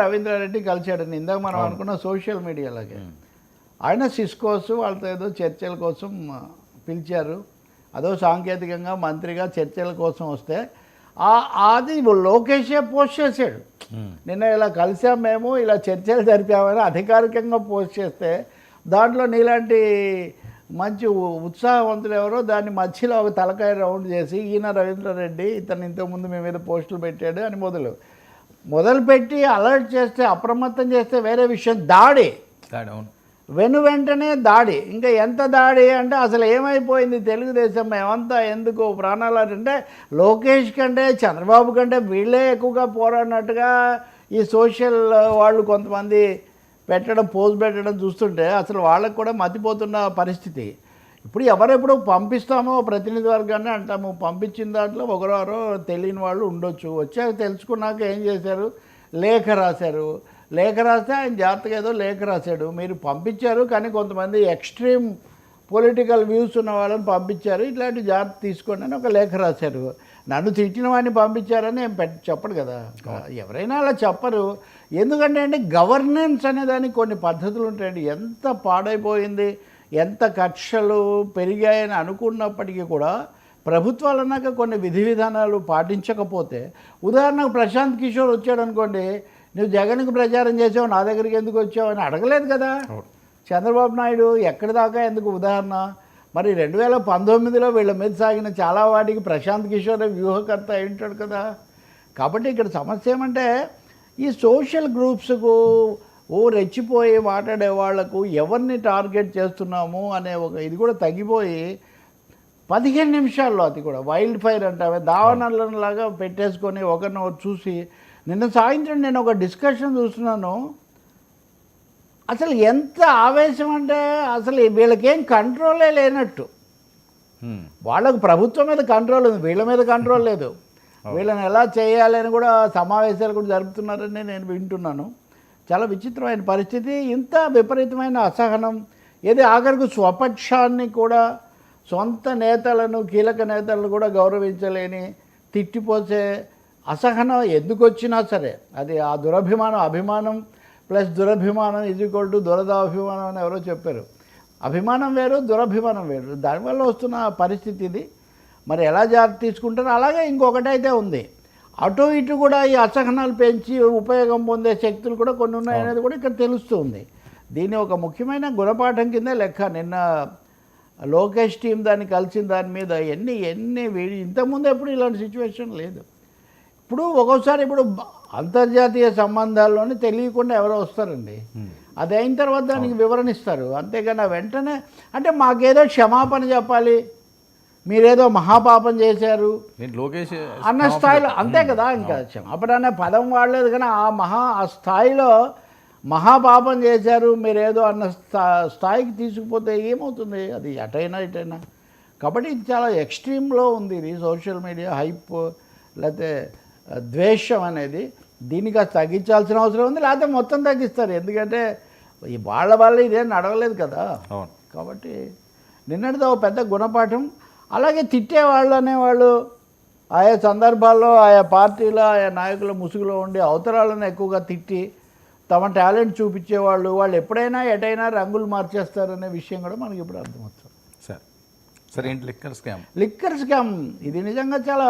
రవీంద్రారెడ్డి కలిశాడని ఇందాక మనం అనుకున్న సోషల్ మీడియాలోకి ఆయన సిస్కోస్ వాళ్ళతో ఏదో చర్చల కోసం పిలిచారు. అదో సాంకేతికంగా మంత్రిగా చర్చల కోసం వస్తే అది లోకేషే పోస్ట్ చేశాడు. నిన్న ఇలా కలిసాం మేము ఇలా చర్చలు జరిపామని అధికారికంగా పోస్ట్ చేస్తే దాంట్లో నీలాంటి మంచి ఉత్సాహవంతులు ఎవరో దాన్ని మధ్యలో ఒక తలకాయ రౌండ్ చేసి ఈయన రవీంద్రారెడ్డి ఇతను ఇంతకుముందు మీ మీద పోస్టులు పెట్టాడు అని మొదలు. మొదలుపెట్టి అలర్ట్ చేస్తే అప్రమత్తం చేస్తే వేరే విషయం. దాడి. అవును వెను వెంటనే దాడి. ఇంకా ఎంత దాడి అంటే అసలు ఏమైపోయింది తెలుగుదేశం? మేమంతా ఎందుకు ప్రాణాలు అంటే లోకేష్ కంటే చంద్రబాబు కంటే వీళ్ళే ఎక్కువగా పోరాడినట్టుగా ఈ సోషల్ వాళ్ళు కొంతమంది పెట్టడం పోజ్ పెట్టడం చూస్తుంటే అసలు వాళ్ళకు కూడా మతిపోతున్న పరిస్థితి. ఇప్పుడు ఎవరెప్పుడు పంపిస్తామో ప్రతినిధి వర్గాన్ని అంటాము. పంపించిన దాంట్లో ఒకరారో తెలియని వాళ్ళు ఉండొచ్చు. వచ్చాక తెలుసుకున్నాక ఏం చేశారు? లేఖ రాశారు. లేఖ రాస్తే ఆయన జాగ్రత్తగా ఏదో లేఖ రాశాడు. మీరు పంపించారు కానీ కొంతమంది ఎక్స్ట్రీమ్ పొలిటికల్ వ్యూస్ ఉన్న వాళ్ళని పంపించారు. ఇట్లాంటి జాగ్రత్త తీసుకోండి అని ఒక లేఖ రాశారు. నన్ను తిట్టిన వాడిని పంపించారని ఏం పెట్ చెప్పడు కదా. ఎవరైనా అలా చెప్పరు. ఎందుకంటే అండి గవర్నెన్స్ అనే దానికి కొన్ని పద్ధతులు ఉంటాయండి. ఎంత పాడైపోయింది. ఎంత కక్షలు పెరిగాయని అనుకున్నప్పటికీ కూడా ప్రభుత్వాలు అన్నాక కొన్ని విధి విధానాలు పాటించకపోతే ఉదాహరణకు ప్రశాంత్ కిషోర్ వచ్చాడు అనుకోండి నువ్వు జగన్కి ప్రచారం చేసావు నా దగ్గరికి ఎందుకు వచ్చావు? అని అడగలేదు కదా. చంద్రబాబు నాయుడు ఎక్కడి దాకా ఎందుకు ఉదాహరణ? మరి రెండు వేల పంతొమ్మిదిలో వీళ్ళ మీద సాగిన చాలా వాటికి ప్రశాంత్ కిషోర్ వ్యూహకర్త అయి ఉంటాడు కదా. కాబట్టి ఇక్కడ సమస్య ఏమంటే ఈ సోషల్ గ్రూప్స్కు ఓ రెచ్చిపోయి మాట్లాడే వాళ్ళకు ఎవరిని టార్గెట్ చేస్తున్నాము అనే ఒక ఇది కూడా తగ్గిపోయి పదిహేను నిమిషాల్లో అది కూడా వైల్డ్ ఫైర్ అంటావే దావనలాగా పెట్టేసుకొని ఒకరిని ఒకరు చూసి నిన్న సాయంత్రం నేను ఒక డిస్కషన్ చూస్తున్నాను. అసలు ఎంత ఆవేశం అంటే అసలు వీళ్ళకేం కంట్రోలే లేనట్టు. వాళ్ళకు ప్రభుత్వం మీద కంట్రోల్ ఉంది వీళ్ళ మీద కంట్రోల్ లేదు. వీళ్ళని ఎలా చేయాలి అని కూడా సమావేశాలు కూడా జరుపుతున్నారని నేను వింటున్నాను. చాలా విచిత్రమైన పరిస్థితి. ఇంత విపరీతమైన అసహనం ఏది ఆఖరికి స్వపక్షాన్ని కూడా సొంత నేతలను కీలక నేతలను కూడా గౌరవించలేని తిట్టిపోసే అసహనం ఎందుకు వచ్చినా సరే అది ఆ దురభిమానం అభిమానం ప్లస్ దురభిమానం ఇది ఈక్వల్ టు దురదాభిమానం అని ఎవరో చెప్పారు. అభిమానం వేరు దురభిమానం వేరు. దానివల్ల వస్తున్న పరిస్థితి ఇది. మరి ఎలా జాగ్రత్త తీసుకుంటారో అలాగే ఇంకొకటైతే ఉంది. అటు ఇటు కూడా ఈ అసహనాలు పెంచి ఉపయోగం పొందే శక్తులు కూడా కొన్ని ఉన్నాయనేది కూడా ఇక్కడ తెలుస్తుంది. దీని ఒక ముఖ్యమైన గుణపాఠం కింద లెక్క నిన్న లోకేష్ టీం దాన్ని కలిసిన దాని మీద ఎన్ని ఎన్ని వీడి ఇంతకుముందు ఎప్పుడు ఇలాంటి సిచ్యువేషన్ లేదు. ఇప్పుడు ఒక్కోసారి ఇప్పుడు అంతర్జాతీయ సంబంధాల్లోనే తెలియకుండా ఎవరో వస్తారండి. అది అయిన తర్వాత దానికి వివరణ ఇస్తారు. అంతేగాని వెంటనే అంటే మాకేదో క్షమాపణ చెప్పాలి మీరేదో మహాపాపం చేశారు లోకేష్ అన్న స్థాయిలో అంతే కదా ఇంకా అనే పదం వాడలేదు కానీ ఆ మహా ఆ స్థాయిలో మహాపాపం చేశారు మీరేదో అన్న స్థా స్థాయికి తీసుకుపోతే ఏమవుతుంది? అది అటైనా ఇటైనా. కాబట్టి ఇది చాలా ఎక్స్ట్రీమ్లో ఉంది ఇది సోషల్ మీడియా హైప్ లేకపోతే ద్వేషం అనేది. దీనికి అది తగ్గించాల్సిన అవసరం ఉంది లేకపోతే మొత్తం తగ్గిస్తారు. ఎందుకంటే ఈ వాళ్ళ వల్ల ఇదేం నడవలేదు కదా. అవును. కాబట్టి నిన్నటితో పెద్ద గుణపాఠం అలాగే తిట్టే వాళ్ళు అనేవాళ్ళు ఆయా సందర్భాల్లో ఆయా పార్టీల ఆయా నాయకుల ముసుగులో ఉండి అవతరాలను ఎక్కువగా తిట్టి తమ టాలెంట్ చూపించేవాళ్ళు వాళ్ళు ఎప్పుడైనా ఎటైనా రంగులు మార్చేస్తారనే విషయం కూడా మనకి ఇప్పుడు అర్థమవుతుంది. సరే సరే ఏంటి లిక్కర్ స్కామ్? లిక్కర్ స్కామ్ ఇది నిజంగా చాలా